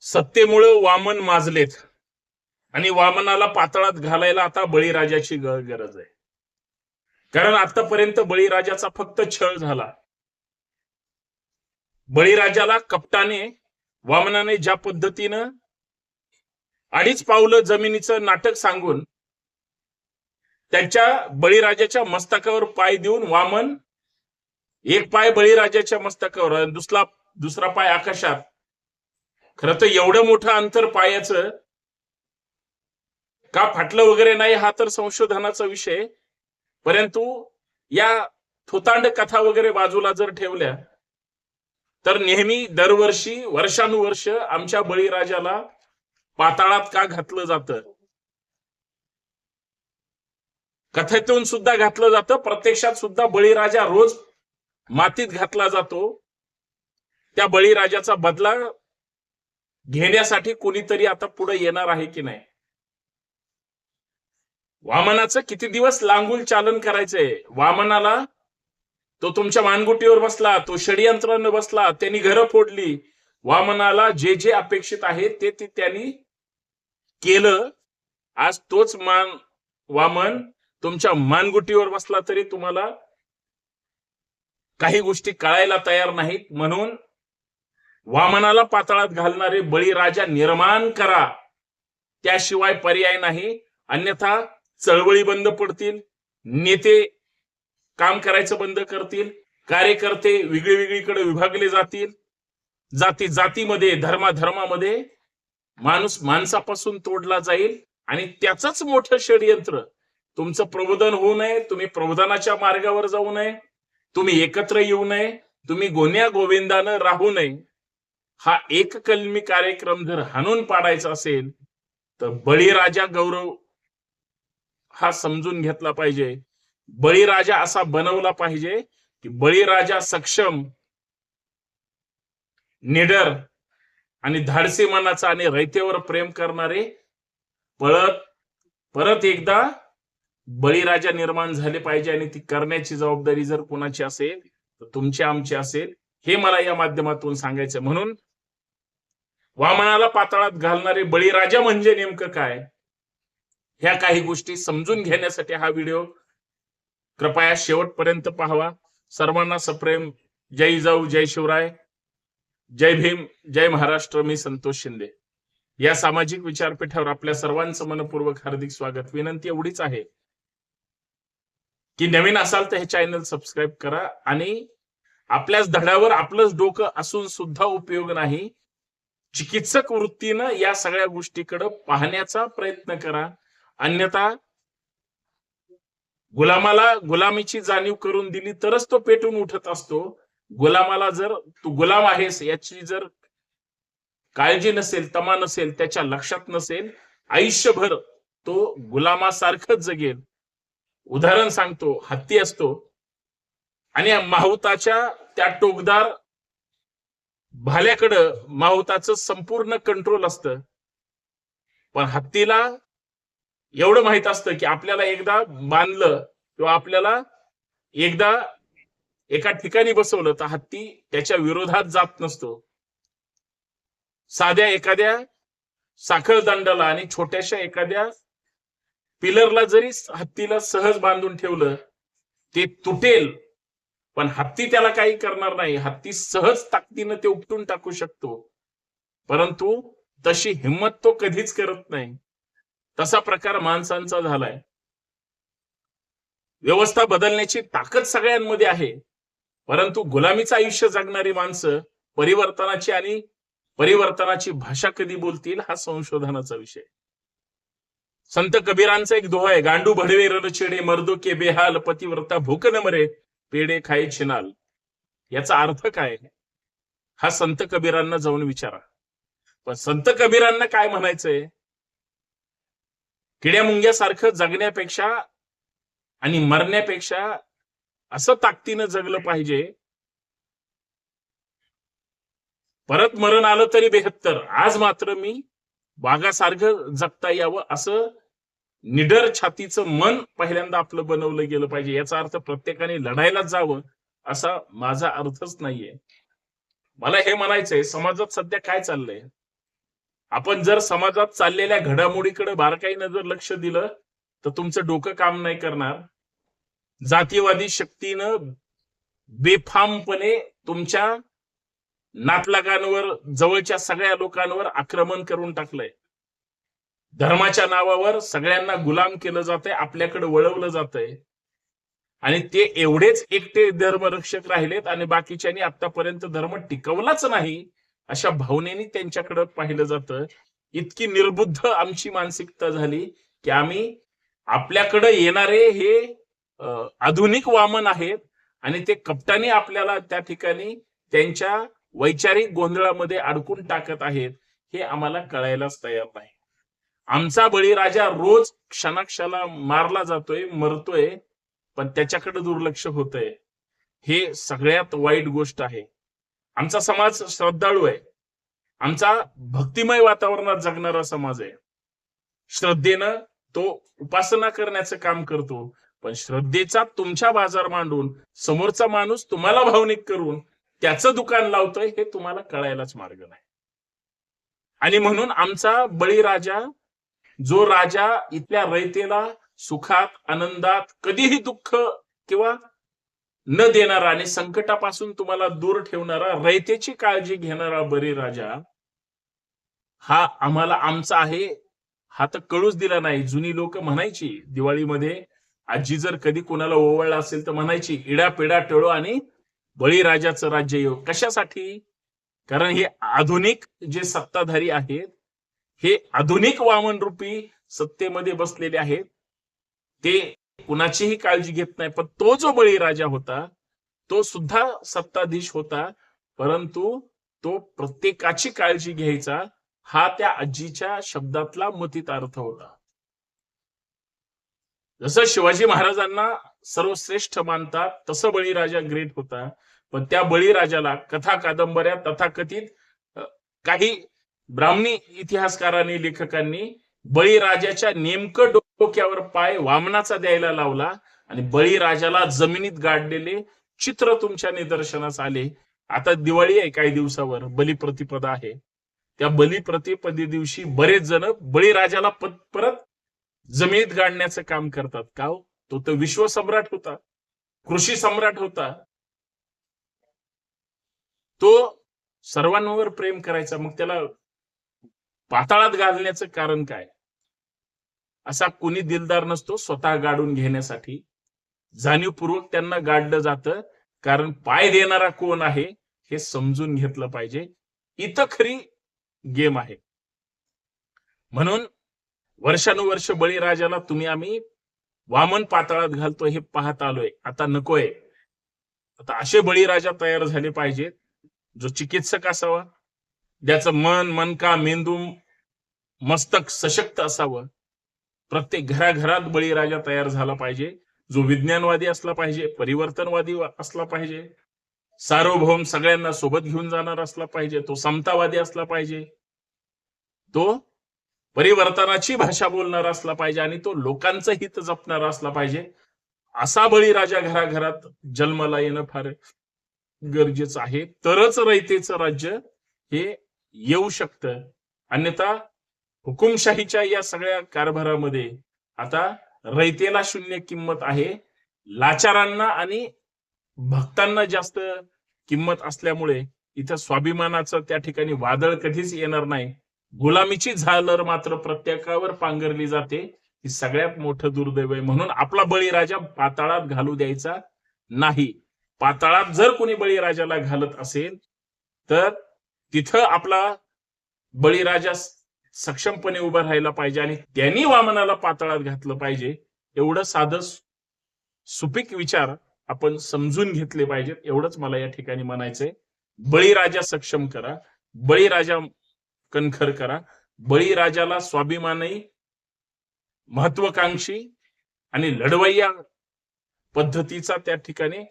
सत्तेमुळं वामन माजलेत. आणि वामनाला पातळात घालायला आता बळीराजाची गरज आहे. कारण आतापर्यंत बळीराजाचा फक्त छळ झाला. बळीराजाला कपटाने वामनाने ज्या पद्धतीनं अडीच पावलं जमिनीचं नाटक सांगून त्यांच्या बळीराजाच्या मस्तकावर पाय देऊन वामन एक पाय बळीराजाच्या मस्तकावर दुसरा दुसरा पाय आकाशात खरं तर एवढं मोठं अंतर पायाचं का फाटलं वगैरे नाही हा तर संशोधनाचा विषय. परंतु या थोतांड कथा वगैरे बाजूला जर ठेवल्या तर नेहमी दरवर्षी वर्षानुवर्ष आमच्या बळीराजाला पाताळात का घातलं जातं? कथेतून सुद्धा घातलं जातं प्रत्यक्षात सुद्धा बळीराजा रोज मातीत घातला जातो. त्या बळीराजाचा बदला घेण्यासाठी कोणीतरी आता पुढे येणार आहे की नाही? वामनाचं किती दिवस लांगुल चालन करायचंय? वामनाला तो तुमच्या मानगुटीवर बसला तो षडयंत्रानं बसला त्यांनी घरं फोडली. वामनाला जे जे अपेक्षित आहे ते ते त्यांनी केलं. आज तोच मान वामन तुमच्या मानगुटीवर बसला तरी तुम्हाला काही गोष्टी कळायला तयार नाहीत. म्हणून वामनाला पातळात घालणारे बळीराजा निर्माण करा. त्याशिवाय पर्याय नाही. अन्यथा चळवळी बंद पडतील. नेते काम करायचं बंद करतील. कार्यकर्ते वेगळी वेगळीकडे विभागले जातील. जाती जातीमध्ये धर्माधर्मामध्ये माणूस माणसापासून तोडला जाईल आणि त्याचंच मोठं षडयंत्र. तुमचं प्रबोधन होऊ नये. तुम्ही प्रबोधनाच्या मार्गावर जाऊ नये. तुम्ही एकत्र येऊ नये. तुम्ही गोन्या गोविंदानं राहू नये. हा एक कलमी कार्यक्रम जर हाणून पाडायचा असेल तर बळीराजा गौरव हा समजून घेतला पाहिजे. बळीराजा असा बनवला पाहिजे की बळीराजा सक्षम निडर आणि धाडसी मनाचा आणि रयतेवर प्रेम करणारे परत परत एकदा बळीराजा निर्माण झाले पाहिजे आणि ती करण्याची जबाबदारी जर कोणाची असेल तर तुमची आमची असेल. हे मला या माध्यमातून सांगायचं म्हणून वामनाला पाताळात घालणारे बळीराजा म्हणजे नेमकं काय? ह्या काही गोष्टी समजून घेण्यासाठी हा व्हिडिओ कृपया शेवटपर्यंत पाहावा. सर्वांना सप्रेम. जय जाऊ जय शिवराय. जय भीम जय महाराष्ट्र. मी संतोष शिंदे. या सामाजिक विचारपीठावर आपल्या सर्वांचं मनपूर्वक हार्दिक स्वागत. विनंती एवढीच आहे की नवीन असाल तर हे चॅनल सबस्क्राईब करा आणि आपल्याच धड्यावर आपलंच डोकं असून सुद्धा उपयोग नाही. चिकित्सक वृत्तीनं या सगळ्या गोष्टीकडे पाहण्याचा प्रयत्न करा. अन्यथा गुलामाला गुलामीची जाणीव करून दिली तरच तो पेटून उठत असतो. गुलामाला जर तू गुलाम आहेस याची जर काळजी नसेल तमा नसेल त्याच्या लक्षात नसेल आयुष्यभर तो गुलामासारखंच जगेल. उदाहरण सांगतो हत्ती असतो. आणि माहुताच्या त्या टोकदार भाल्याकडं माहुताचं संपूर्ण कंट्रोल असतं. पण हत्तीला एवढं माहीत असतं की आपल्याला एकदा बांधलं किंवा आपल्याला एकदा एका ठिकाणी बसवलं तर हत्ती त्याच्या विरोधात जात नसतो. साध्या एखाद्या साखर दंडाला आणि छोट्याशा एखाद्या पिलरला जरी हत्तीला सहज बांधून ठेवलं ते तुटेल. पण हत्ती त्याला काही करणार नाही. हत्ती सहज ताकदीनं ते उपटून टाकू शकतो. परंतु तशी हिंमत तो कधीच करत नाही. तसा प्रकार माणसांचा झालाय. व्यवस्था बदलण्याची ताकद सगळ्यांमध्ये आहे. परंतु गुलामीचं आयुष्य जगणारी माणसं परिवर्तनाची आणि परिवर्तनाची भाषा कधी बोलतील हा संशोधनाचा विषय. संत कबीरांचा एक दोहा आहे. गांडू भडवे रणछेडे मर्दो के बेहाल पतिव्रता भूक न मरे पेढे खाय छिनाल. याचा अर्थ काय? हा संत कबीरांना जाऊन विचारा. पण संत कबीरांना काय म्हणायचंय? किड्या मुंग्यासारखं जगण्यापेक्षा आणि मरण्यापेक्षा असं ताकदीनं जगलं पाहिजे. परत मरण आलं तरी बेहत्तर. आज मात्र मी वाघासारखं जगता यावं असं निडर छातीचं मन पहिल्यांदा आपलं बनवलं गेलं पाहिजे. याचा अर्थ प्रत्येकाने लढायला जावं असा माझा अर्थच नाहीये. मला हे म्हणायचंय समाजात सध्या काय चाललंय? आपण जर समाजात चाललेल्या घडामोडीकडे बारकाईनं जर लक्ष दिलं तर तुमचं डोकं काम नाही करणार. जातीवादी शक्तीनं बेफामपणे तुमच्या नातलागांवर जवळच्या सगळ्या लोकांवर आक्रमण करून टाकलंय. धर्माच्या नावावर सगळ्यांना गुलाम केलं जातंय आपल्याकडे वळवलं जातंय. आणि ते एवढेच एकटे धर्मरक्षक राहिलेत आणि बाकीच्यांनी आतापर्यंत धर्म टिकवलाच नाही अशा भावनेने त्यांच्याकडे पाहिलं जातं. इतकी निर्बुद्ध आमची मानसिकता झाली की आम्ही आपल्याकडे येणारे हे आधुनिक वामन आहेत आणि ते कपटाने आपल्याला त्या ठिकाणी त्यांच्या वैचारिक गोंधळामध्ये अडकून टाकत आहेत हे आम्हाला कळायलाच तयार नाही. आमचा बळीराजा रोज क्षणाक्षला मारला जातोय मरतोय पण त्याच्याकडे दुर्लक्ष होतंय. हे सगळ्यात वाईट गोष्ट आहे. आमचा समाज श्रद्धाळू आहे. आमचा भक्तिमय वातावरणात जगणारा समाज आहे. श्रद्धेनं तो उपासना करण्याचं काम करतो पण श्रद्धेचा तुमच्या बाजार मांडून समोरचा माणूस तुम्हाला भावनिक करून त्याचं दुकान लावतोय हे तुम्हाला कळायलाच मार्ग नाही. आणि म्हणून आमचा बळीराजा जो राजा इथल्या रयतेला सुखात आनंदात कधीही दुःख किंवा न देणारा आणि संकटापासून तुम्हाला दूर ठेवणारा रयतेची काळजी घेणारा बरे राजा हा आम्हाला आमचा आहे. हा तर कळूच दिला नाही. जुनी लोक म्हणायची दिवाळीमध्ये आजी जर कधी कोणाला ओवळला असेल तर म्हणायची इडा पिडा टळो आणि बळीराजाचं राज्य येऊ. कशासाठी? कारण हे आधुनिक जे सत्ताधारी आहेत हे आधुनिक वामन रूपी सत्तेमध्ये बसलेले आहेत. ते कुणाचीही काळजी घेत नाही पण तो जो बळीराजा होता तो सुद्धा सत्ताधीश होता. परंतु तो प्रत्येकाची काळजी घ्यायचा हा त्या आजीच्या शब्दातला मतीत अर्थ होता. जसं शिवाजी महाराजांना सर्वश्रेष्ठ मानतात तसं बळीराजा ग्रेट होता. पण त्या बळीराजाला कथा कादंबऱ्या तथाकथित काही ब्राह्मणी इतिहासकारांनी लेखकांनी बळीराजाच्या नेमकं डोक्यावर पाय वामनाचा द्यायला लावला आणि बळीराजाला जमिनीत गाडलेले चित्र तुमच्या निदर्शनास आले. आता दिवाळी आहे काही दिवसावर बलिप्रतिपदा आहे. त्या बलिप्रतिपदे दिवशी बरेच जण बळीराजाला परत जमिनीत गाडण्याचं काम करतात. का हो? तो तर विश्व सम्राट होता. कृषी सम्राट होता. तो सर्वांवर प्रेम करायचा. मग त्याला पाताळात घालण्याचं कारण काय? असा कोणी दिलदार नसतो स्वतः गाडून घेण्यासाठी. जाणीवपूर्वक त्यांना गाडलं जातं कारण पाय देणारा कोण आहे हे समजून घेतलं पाहिजे. इथं खरी गेम आहे. म्हणून वर्षानुवर्ष बळीराजाला तुम्ही आम्ही वामन पाताळात घालतो हे पाहत आलोय. आता नकोय. आता असे बळीराजा तयार झाले पाहिजेत जो चिकित्सक असावा ज्याचं मन मनका मेंदू मस्तक सशक्त असावं. प्रत्येक घराघरात बळीराजा तयार झाला पाहिजे. जो विज्ञानवादी असला पाहिजे परिवर्तनवादी असला पाहिजे. सार्वभौम सगळ्यांना सोबत घेऊन जाणार असला पाहिजे. तो समतावादी असला पाहिजे. तो परिवर्तनाची भाषा बोलणारा असला पाहिजे आणि तो लोकांचं हित जपणारा असला पाहिजे. असा बळीराजा घराघरात जन्माला येणं फार गरजेचं आहे. तरच रयतेचं राज्य हे येऊ शकतं. अन्यथा हुकुमशाहीच्या या सगळ्या कारभारामध्ये आता रयतेला शून्य किंमत आहे. लाचारांना आणि भक्तांना जास्त किंमत असल्यामुळे इथं स्वाभिमानाचं त्या ठिकाणी वादळ कधीच येणार नाही. गुलामीची झालर मात्र प्रत्येकावर पांघरली जाते. ही सगळ्यात मोठं दुर्दैव आहे. म्हणून आपला बळीराजा पाताळात घालू द्यायचा नाही. पाताळात जर कोणी बळीराजाला घालत असेल तर तिथं आपला बळीराजा सक्षमपणे उभा राहायला पाहिजे आणि त्यांनी वामनाला पातळात घातलं पाहिजे एवढं साधं सुपीक विचार आपण समजून घेतले पाहिजेत. एवढंच मला या ठिकाणी म्हणायचंय. बळीराजा सक्षम करा. बळीराजा कणखर करा. बळीराजाला स्वाभिमानी महत्वाकांक्षी आणि लढवय्या पद्धतीचा त्या ठिकाणी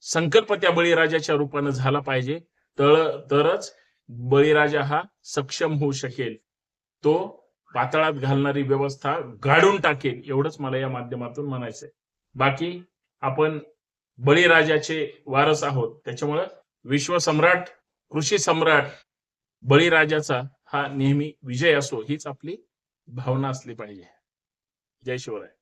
संकल्प त्या बळीराजाच्या रूपानं झाला पाहिजे. तर तरच बळीराजा हा सक्षम होऊ शकेल. तो पातळात घालणारी व्यवस्था गाडून टाकेल एवढंच मला या माध्यमातून म्हणायचंय. बाकी आपण बळीराजाचे वारस आहोत त्याच्यामुळं विश्वसम्राट कृषी सम्राट बळीराजाचा हा नेहमी विजय असो हीच आपली भावना असली पाहिजे. जय शिवराय.